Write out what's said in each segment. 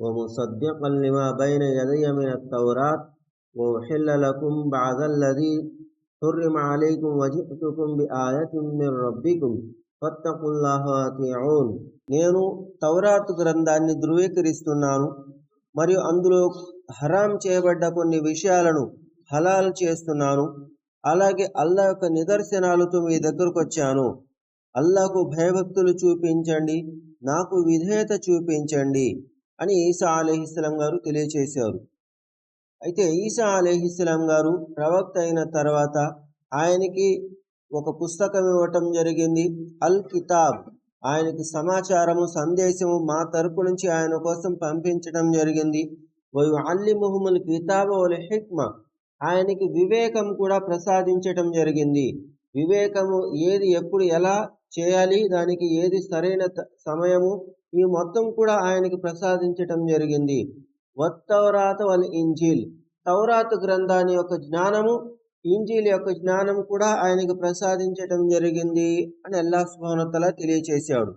ومصدقا لما بين يدي من التوراة وأحل لكم بعد الذي حرم عليكم وجئتكم بآية من ربكم فاتقوا الله وأطيعون నేను తౌరాత్ గ్రంథాన్ని ధృవీకరిస్తున్నాను మరియు అందులో హరాం చేయబడ్డ కొన్ని విషయాలను హలాల్ చేస్తున్నాను అలాగే అల్లా యొక్క నిదర్శనాలతో మీ దగ్గరకు వచ్చాను అల్లాకు భయభక్తులు చూపించండి నాకు విధేయత చూపించండి అని ఈసా అలీహిస్లాం గారు తెలియచేశారు. అయితే ఈసా అలీహిస్లాం గారు ప్రవక్త అయిన తర్వాత ఆయనకి ఒక పుస్తకం ఇవ్వటం జరిగింది అల్ కితాబ్. ఆయనకి సమాచారము సందేశము మా తరపు నుంచి ఆయన కోసం పంపించడం జరిగింది. వయు అల్లి ముహమ్మల్ కితాబ్ వల్ హిక్మ. ఆయనకి వివేకం కూడా ప్రసాదించటం జరిగింది. వివేకము ఏది ఎప్పుడు ఎలా చేయాలి దానికి ఏది సరైన త- సమయము ఈ మొత్తం కూడా ఆయనకి ప్రసాదించటం జరిగింది. వత్తౌరాత వల్ ఇంజీల్. తౌరాత్ గ్రంథాన్ని యొక్క జ్ఞానము ఇంజీల్ యొక్క జ్ఞానం కూడా ఆయనకి ప్రసాదించటం జరిగింది అని అల్లా సుభానతల తెలియచేశాడు.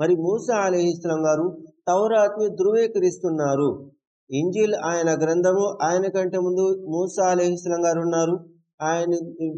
మరి మూసా అలీహిస్లాం గారు తౌరాత్ని ధృవీకరిస్తున్నారు. ఇంజిల్ ఆయన గ్రంథము ఆయన కంటే ముందు మూసా అలీహిస్లాం గారు ఉన్నారు. ఆయన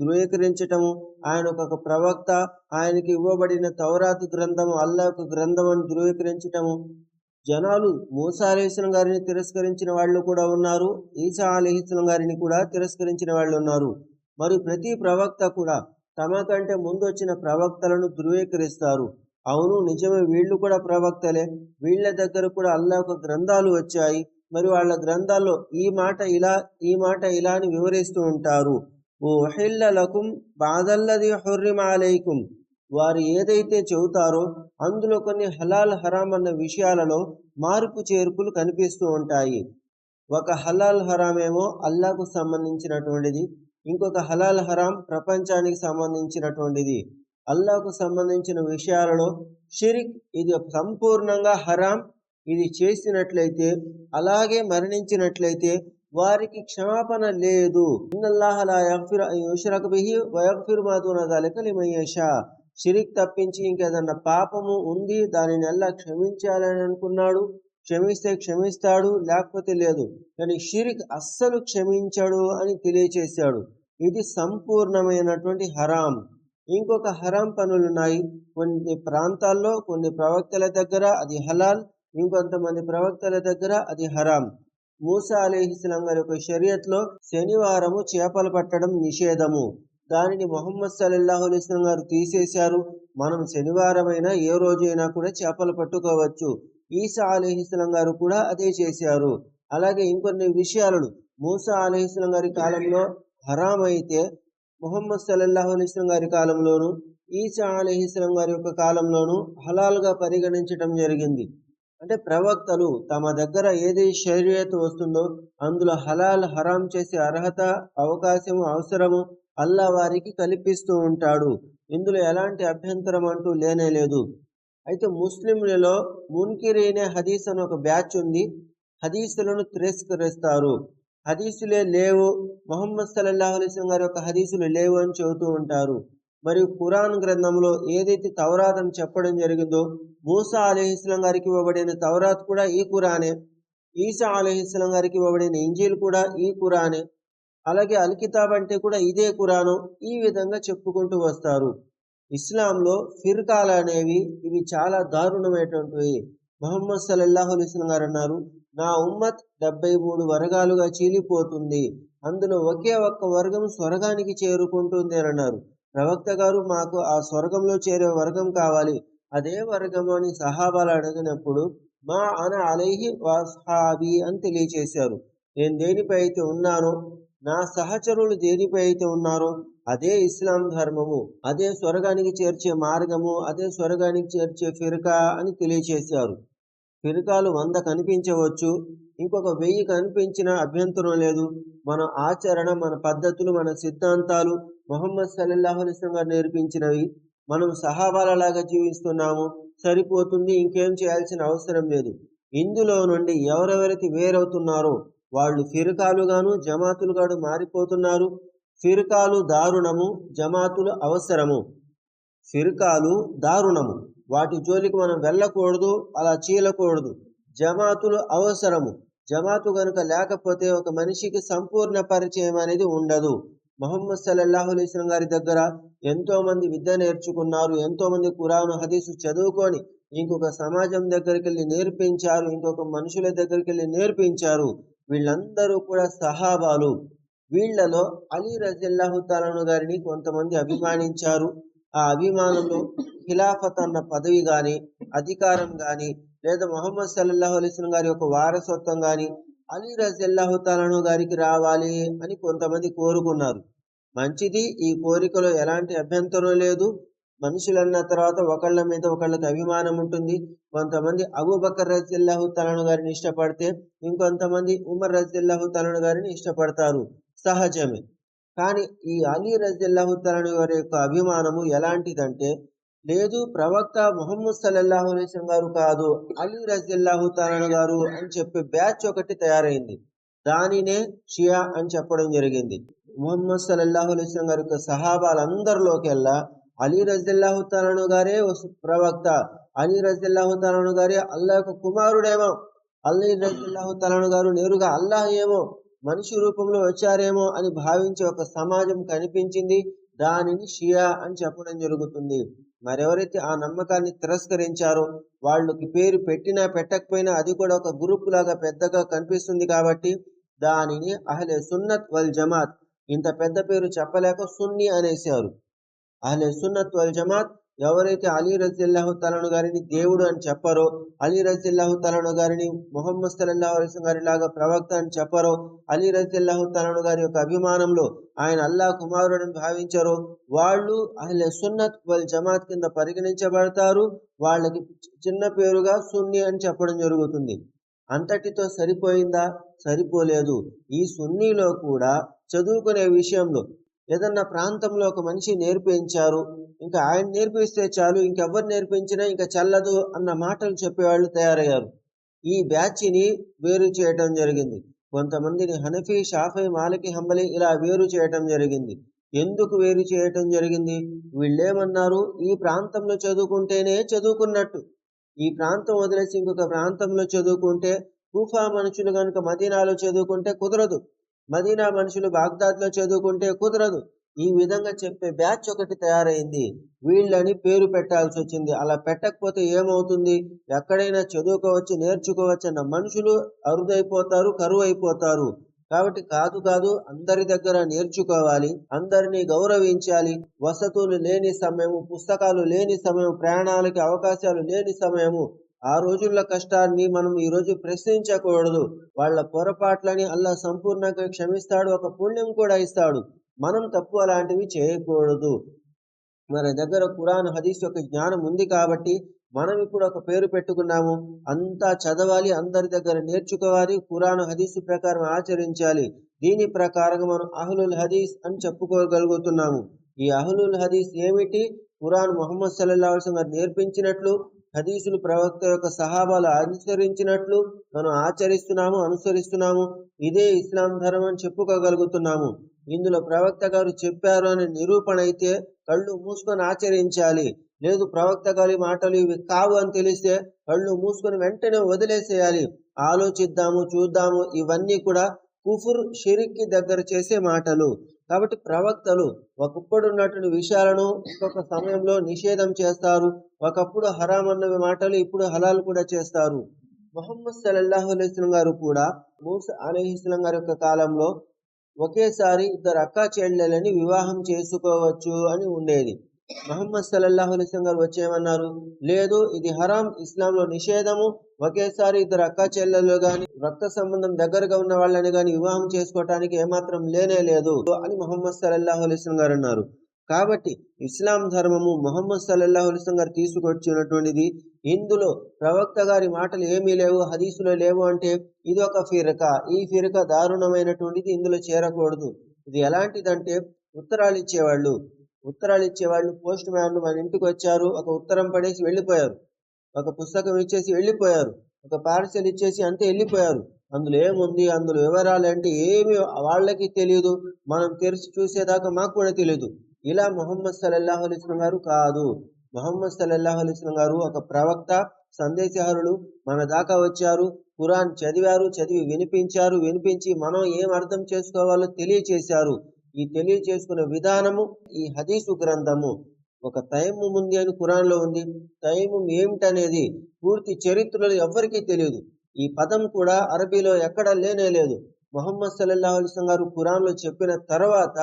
ధృవీకరించటము ఆయన ఒక ప్రవక్త ఆయనకి ఇవ్వబడిన తౌరాత్ గ్రంథము అల్లా యొక్క గ్రంథం అని ధృవీకరించటము. జనాలు మూసాలేసిన గారిని తిరస్కరించిన వాళ్ళు కూడా ఉన్నారు ఈసా అలీహిస్లాం గారిని కూడా తిరస్కరించిన వాళ్ళు ఉన్నారు. మరియు ప్రతి ప్రవక్త కూడా తమ కంటే ముందు వచ్చిన ప్రవక్తలను ధృవీకరిస్తారు. అవును నిజమే వీళ్ళు కూడా ప్రవక్తలే. వీళ్ళ దగ్గర కూడా అల్లా యొక్క గ్రంథాలు వచ్చాయి. మరి వాళ్ళ గ్రంథాల్లో ఈ మాట ఇలా ఈ మాట ఇలా అని వివరిస్తూ ఉంటారు. ఓ లకుం బాదల్లది హుర్రిమ అలైకుం. వారు ఏదైతే చెబుతారో అందులో కొన్ని హలాల్ హరాం అన్న విషయాలలో మార్పు చేర్పులు కనిపిస్తూ ఉంటాయి. ఒక హలాల్ హరాం ఏమో అల్లాకు సంబంధించినటువంటిది ఇంకొక హలాల్ హరాం ప్రపంచానికి సంబంధించినటువంటిది. అల్లాకు సంబంధించిన విషయాలలో షిరిక్ ఇది సంపూర్ణంగా హరాం ఇది చేసినట్లయితే అలాగే మరణించినట్లయితే వారికి క్షమాపణ లేదు. షిరిక్ తప్పించి ఇంకేదన్నా పాపము ఉంది దానిని అల్లా క్షమించాలని అనుకున్నాడు. క్షమిస్తే క్షమిస్తాడు లేకపోతే లేదు. కానీ షిరిక్ అస్సలు క్షమించాడు అని తెలియచేశాడు. ఇది సంపూర్ణమైనటువంటి హరాం. ఇంకొక హరాం పనులు ఉన్నాయి కొన్ని ప్రాంతాల్లో కొన్ని ప్రవక్తల దగ్గర అది హలాల్. ఇంకొంతమంది ప్రవక్తల దగ్గర అది హరాం. మూసా అలీహిస్లాం గారి యొక్క షరియత్లో శనివారము చేపలు పట్టడం నిషేధము. దానిని మొహమ్మద్ సల్లల్లాహు అలైస్లం గారు తీసేశారు. మనం శనివారమైనా ఏ రోజు అయినా కూడా చేపలు పట్టుకోవచ్చు. ఈసా అలీహిస్లాం గారు కూడా అదే చేశారు. అలాగే ఇంకొన్ని విషయాలను మూసా అలీహిస్లాం గారి కాలంలో హరాం అయితే మొహమ్మద్ సల్లల్లాహు అలైస్లం గారి కాలంలోను ఈసా అలీహిస్లాం గారి యొక్క కాలంలోను హలాల్గా పరిగణించటం జరిగింది. అంటే ప్రవక్తలు తమ దగ్గర ఏది షరియత్ వస్తుందో అందులో హలాల్ హరాం చేసే అర్హత అవకాశము అవసరము అల్లా వారికి కల్పిస్తూ ఉంటాడు. ఇందులో ఎలాంటి అభ్యంతరం అంటూ లేనే లేదు. అయితే ముస్లింలలో మున్కిరీనే హదీస్ అని ఒక బ్యాచ్ ఉంది. హదీసులను తిరస్కరిస్తారు. హదీసులే లేవు. మొహమ్మద్ సల్లాహు అలైస్లం గారి యొక్క హదీసులు లేవు అని చెబుతూ ఉంటారు. మరియు ఖురాన్ గ్రంథంలో ఏదైతే తవరాత్ అని చెప్పడం జరిగిందో మూసా అలీహిస్లాం గారికి ఇవ్వబడిన తవరాత్ కూడా ఈ ఖురానే. ఈసా అలీహిస్లాం గారికి ఇవ్వబడిన ఇంజీల్ కూడా ఈ ఖురానే. అలాగే అల్కితాబ్ అంటే కూడా ఇదే ఖురాను. ఈ విధంగా చెప్పుకుంటూ వస్తారు. ఇస్లాంలో ఫిర్కాలు అనేవి ఇవి చాలా దారుణమైనటువంటివి. మహమ్మద్ సల్లల్లాహు అలీస్లం గారు అన్నారు నా ఉమ్మత్ డెబ్బై మూడు వర్గాలుగా చీలిపోతుంది. అందులో ఒకే ఒక్క వర్గం స్వర్గానికి చేరుకుంటుంది అని అన్నారు. ప్రవక్త గారు మాకు ఆ స్వర్గంలో చేరే వర్గం కావాలి. అదే వర్గం అని సహాబాలు అడిగినప్పుడు మా అన అలైహి వాస్హాబి అని తెలియచేశారు. నేను దేనిపై అయితే ఉన్నానో నా సహచరులు దేనిపై అయితే ఉన్నారో అదే ఇస్లాం ధర్మము అదే స్వర్గానికి చేర్చే మార్గము అదే స్వర్గానికి చేర్చే ఫిర్కా అని తెలియచేశారు. ఫిర్కాలు వంద కనిపించవచ్చు ఇంకొక వెయ్యి కనిపించిన అభ్యంతరం లేదు. మన ఆచరణ మన పద్ధతులు మన సిద్ధాంతాలు మొహమ్మద్ సల్లల్లాహు అలైస్లం గారు నేర్పించినవి. మనం సహాబాలలాగా జీవిస్తున్నాము. సరిపోతుంది ఇంకేం చేయాల్సిన అవసరం లేదు. ఇందులో నుండి ఎవరెవరికి వేరవుతున్నారో వాళ్ళు ఫిర్కాలుగాను జమాతులుగాను మారిపోతున్నారు. ఫిర్కాలు దారుణము జమాతులు అవసరము. ఫిర్కాలు దారుణము. వాటి జోలికి మనం వెళ్ళకూడదు అలా చీలకూడదు. జమాతులు అవసరము. జమాతు గనుక లేకపోతే ఒక మనిషికి సంపూర్ణ పరిచయం అనేది ఉండదు. మొహమ్మద్ సల్లల్లాహు అలైస్లం గారి దగ్గర ఎంతో మంది విద్య నేర్చుకున్నారు ఎంతో మంది కురాను హదీసు చదువుకొని ఇంకొక సమాజం దగ్గరికి వెళ్ళి నేర్పించారు ఇంకొక మనుషుల దగ్గరికి వెళ్ళి నేర్పించారు. వీళ్ళందరూ కూడా సహాబాలు. వీళ్ళలో అలీ రజల్లాహు తాలను గారిని కొంతమంది అభిమానించారు. ఆ అభిమానంలో ఖిలాఫత్ అన్న పదవి గాని అధికారం గాని లేదా మొహమ్మద్ సల్లల్లాహు అలైస్లం గారి యొక్క వారసత్వం గాని అలీ రజల్లాహు తాలను గారికి రావాలి అని కొంతమంది కోరుకున్నారు. మంచిది ఈ కోరికలో ఎలాంటి అభ్యంతరం లేదు. మనుషులన్న తర్వాత ఒకళ్ళ మీద ఒకళ్ళకి అభిమానం ఉంటుంది. కొంతమంది అబూబకర్ రజిల్లాహు తలను గారిని ఇష్టపడితే ఇంకొంతమంది ఉమర్ రజిల్లాహు తలను గారిని ఇష్టపడతారు. సహజమే. కానీ ఈ అలీ రజిల్లాహు తలను గారి యొక్క అభిమానము ఎలాంటిదంటే లేదు ప్రవక్త ముహమ్మద్ సల్లల్లాహు అలైస్లం గారు కాదు అలీ రజిల్లాహు తలను గారు అని చెప్పే బ్యాచ్ ఒకటి తయారైంది. దానినే షియా అని చెప్పడం జరిగింది. ముహమ్మద్ సల్లల్లాహు అలైస్లం గారి యొక్క సహాబాలందరిలోకెల్లా అలీ రజిల్లాహు తాలను గారే ప్రవక్త. అలీ రజిల్లాహు తాలను గారే అల్లాహ్ యొక్క కుమారుడేమో. అల్లీ రజిల్లాహు తాలను గారు నేరుగా అల్లాహ్ ఏమో మనిషి రూపంలో వచ్చారేమో అని భావించే ఒక సమాజం కనిపించింది. దానిని షియా అని చెప్పడం జరుగుతుంది. మరెవరైతే ఆ నమ్మకాన్ని తిరస్కరించారో వాళ్ళకి పేరు పెట్టినా పెట్టకపోయినా అది కూడా ఒక గ్రూప్ లాగా పెద్దగా కనిపిస్తుంది కాబట్టి దానిని అహలే సున్నత్ వల్ జమాత్ ఇంత పెద్ద పేరు చెప్పలేక సున్ని అనేసారు అహ్లే సున్నత్ వల్ జమాత్ ఎవరైతే అలీ రజిల్లాహు తలను గారిని దేవుడు అని చెప్పారో అలీ రజిల్లాహు తలను గారిని మొహమ్మద్ సల్లాహు అలీస్ గారి లాగా ప్రవక్త అని చెప్పారో అలీ రజిల్లాహు తలను గారి యొక్క అభిమానంలో ఆయన అల్లా కుమారుడని భావించారో వాళ్ళు అహ్లే సున్నత్ వల్ జమాత్ కింద పరిగణించబడతారు వాళ్ళకి చిన్న పేరుగా సున్ని అని చెప్పడం జరుగుతుంది. అంతటితో సరిపోయిందా? సరిపోలేదు. ఈ సున్నీలో కూడా చదువుకునే విషయంలో ఏదన్నా ప్రాంతంలో ఒక మనిషి నేర్పించారు ఇంకా ఆయన నేర్పిస్తే చాలు ఇంకెవ్వరు నేర్పించినా ఇంకా చల్లదు అన్న మాటలు చెప్పేవాళ్ళు తయారయ్యారు. ఈ బ్యాచ్ని వేరు చేయటం జరిగింది. కొంతమందిని హనఫీ షాఫీ మాలికి హంబలి ఇలా వేరు చేయటం జరిగింది. ఎందుకు వేరు చేయటం జరిగింది? వీళ్ళేమన్నారు? ఈ ప్రాంతంలో చదువుకుంటేనే చదువుకున్నట్టు. ఈ ప్రాంతం వదిలేసి ఇంకొక ప్రాంతంలో చదువుకుంటే కూఫా మనుషులు కనుక మదీనాలో చదువుకుంటే కుదరదు. మదీనా మనుషులు బాగ్దాద్లో చదువుకుంటే కుదరదు. ఈ విధంగా చెప్పే బ్యాచ్ ఒకటి తయారైంది. వీళ్ళని పేరు పెట్టాల్సి వచ్చింది. అలా పెట్టకపోతే ఏమవుతుంది? ఎక్కడైనా చదువుకోవచ్చు నేర్చుకోవచ్చు అన్న మనుషులు అరుదైపోతారు కరువు అయిపోతారు కాబట్టి కాదు కాదు అందరి దగ్గర నేర్చుకోవాలి అందరినీ గౌరవించాలి. వసతులు లేని సమయము పుస్తకాలు లేని సమయం ప్రయాణాలకి అవకాశాలు లేని సమయము. ఆ రోజుల కష్టాన్ని మనం ఈ రోజు ప్రశ్నించకూడదు. వాళ్ళ పొరపాట్లని అల్లా సంపూర్ణంగా క్షమిస్తాడు. ఒక పుణ్యం కూడా ఇస్తాడు. మనం తప్పు అలాంటివి చేయకూడదు. మన దగ్గర కురాన్ హదీస్ యొక్క జ్ఞానం ఉంది కాబట్టి మనం ఇప్పుడు ఒక పేరు పెట్టుకున్నాము. అంతా చదవాలి అందరి దగ్గర నేర్చుకోవాలి కురాన్ హదీసు ప్రకారం ఆచరించాలి. దీని ప్రకారం మనం అహ్లుల్ హదీస్ అని చెప్పుకోగలుగుతున్నాము. ఈ అహ్లుల్ హదీస్ ఏమిటి? కురాన్ మొహమ్మద్ సల్లా గారు నేర్పించినట్లు హదీసులు ప్రవక్త యొక్క సహాబాలు అనుసరించినట్లు మనం ఆచరిస్తున్నాము అనుసరిస్తున్నాము. ఇదే ఇస్లాం ధర్మం అని చెప్పుకోగలుగుతున్నాము. ఇందులో ప్రవక్త గారు చెప్పారు అనే నిరూపణ అయితే కళ్ళు మూసుకొని ఆచరించాలి. లేదు ప్రవక్త గారి మాటలు ఇవి కావు అని తెలిస్తే కళ్ళు మూసుకొని వెంటనే వదిలేసేయాలి. ఆలోచిద్దాము చూద్దాము. ఇవన్నీ కూడా కుఫుర్ షిరిక్కి దగ్గర చేసే మాటలు. కాబట్టి ప్రవక్తలు ఒకప్పుడు ఉన్నటువంటి విషయాలను ఇంకొక సమయంలో నిషేధం చేస్తారు. ఒకప్పుడు హరాం అన్నవి మాటలు ఇప్పుడు హలాల్ కూడా చేస్తారు. మొహమ్మద్ సల్లల్లాహు అలైస్లం గారు కూడా మూస అలీహిస్లం గారి యొక్క కాలంలో ఒకేసారి ఇద్దరు అక్కా చెల్లెలని వివాహం చేసుకోవచ్చు అని ఉండేది. మహమ్మద్ సల్లల్లాహు అలైస్లం గారు వచ్చేమన్నారు? లేదు ఇది హరాం ఇస్లాంలో నిషేధము. ఒకేసారి ఇద్దరు అక్క చెల్లెలు కానీ రక్త సంబంధం దగ్గరగా ఉన్న వాళ్ళని కానీ వివాహం చేసుకోవటానికి ఏమాత్రం లేనే లేదు అని మొహమ్మద్ సల్లల్లాహు అలైస్లం గారు అన్నారు. కాబట్టి ఇస్లాం ధర్మము మొహమ్మద్ సల్లల్లాహు అలైస్లం గారు తీసుకొచ్చినటువంటిది ఇందులో ప్రవక్త గారి మాటలు ఏమీ లేవు హదీసులో లేవు అంటే ఇది ఒక ఫిరక. ఈ ఫిరక దారుణమైనటువంటిది ఇందులో చేరకూడదు. ఇది ఎలాంటిదంటే ఉత్తరాలు ఇచ్చేవాళ్ళు ఉత్తరాలు ఇచ్చేవాళ్ళు పోస్ట్ మ్యాన్లు మన ఇంటికి వచ్చారు ఒక ఉత్తరం పడేసి వెళ్ళిపోయారు ఒక పుస్తకం ఇచ్చేసి వెళ్ళిపోయారు. ఒక పార్సెల్ ఇచ్చేసి అంతే వెళ్ళిపోయారు. అందులో ఏముంది? అందులో వివరాలు అంటే ఏమి వాళ్ళకి తెలియదు మనం తెరిచి చూసేదాకా మాకు కూడా తెలియదు ఇలా మొహమ్మద్ సల్లల్లాహు అలీస్లం గారు కాదు. మొహమ్మద్ సల్లల్లాహు అలీస్లం గారు ఒక ప్రవక్త సందేశహారులు. మన దాకా వచ్చారు. ఖురాన్ చదివారు చదివి వినిపించారు. వినిపించి మనం ఏం అర్థం చేసుకోవాలో తెలియచేశారు. ఈ తెలియచేసుకునే విధానము ఈ హదీసు గ్రంథము ఒక తైము ఉంది అని ఖురాన్లో ఉంది. తైము ఏమిటనేది పూర్తి చరిత్రలో ఎవ్వరికీ తెలియదు. ఈ పదం కూడా అరబీలో ఎక్కడా లేనే లేదు. మొహమ్మద్ సల్లల్లా అలైహి గారు కురాన్లో చెప్పిన తర్వాత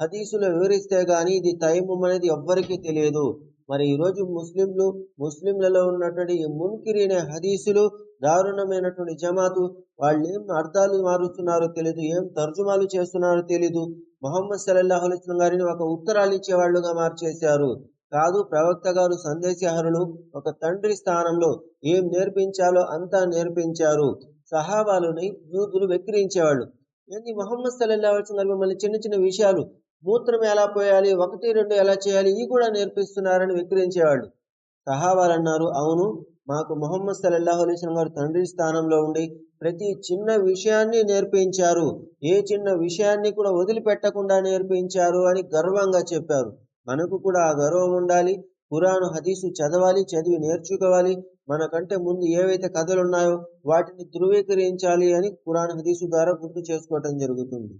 హదీసులో వివరిస్తే గాని ఇది తయమం అనేది ఎవ్వరికీ తెలియదు. మరి ఈరోజు ముస్లింలు ముస్లింలలో ఉన్నటువంటి ఈ మున్కిరి అనే హదీసులు దారుణమైనటువంటి జమాతు. వాళ్ళు ఏం అర్థాలు మారుస్తున్నారో తెలియదు ఏం తర్జుమాలు చేస్తున్నారో తెలియదు మొహమ్మద్ సల్లల్లాహు అలైహి గారిని ఒక ఉత్తరాలు ఇచ్చేవాళ్ళుగా మార్చేశారు. కాదు ప్రవక్త గారు సందేశహరులు ఒక తండ్రి స్థానంలో ఏం నేర్పించాలో అంతా నేర్పించారు. సహాబాలుని యూదులు వెక్కిరించేవాళ్ళు. ఏంది మొహమ్మద్ సల్లల్లాహు అలైహి గారు మిమ్మల్ని చిన్న చిన్న విషయాలు మూత్రం ఎలా పోయాలి? ఒకటి రెండు ఎలా చేయాలి? ఇవి కూడా నేర్పిస్తున్నారని విక్రయించేవాళ్ళు. సహాబాలు అన్నారు అవును మాకు మొహమ్మద్ సల్లల్లాహు అలైహి గారు తండ్రి స్థానంలో ఉండి ప్రతి చిన్న విషయాన్ని నేర్పించారు. ఏ చిన్న విషయాన్ని కూడా వదిలిపెట్టకుండా నేర్పించారు అని గర్వంగా చెప్పారు. మనకు కూడా ఆ గర్వం ఉండాలి. పురాణ హదీసు చదవాలి చదివి నేర్చుకోవాలి. మనకంటే ముందు ఏవైతే కథలు ఉన్నాయో వాటిని ధృవీకరించాలి అని పురాణ హదీసు ద్వారా గుర్తు చేసుకోవటం జరుగుతుంది.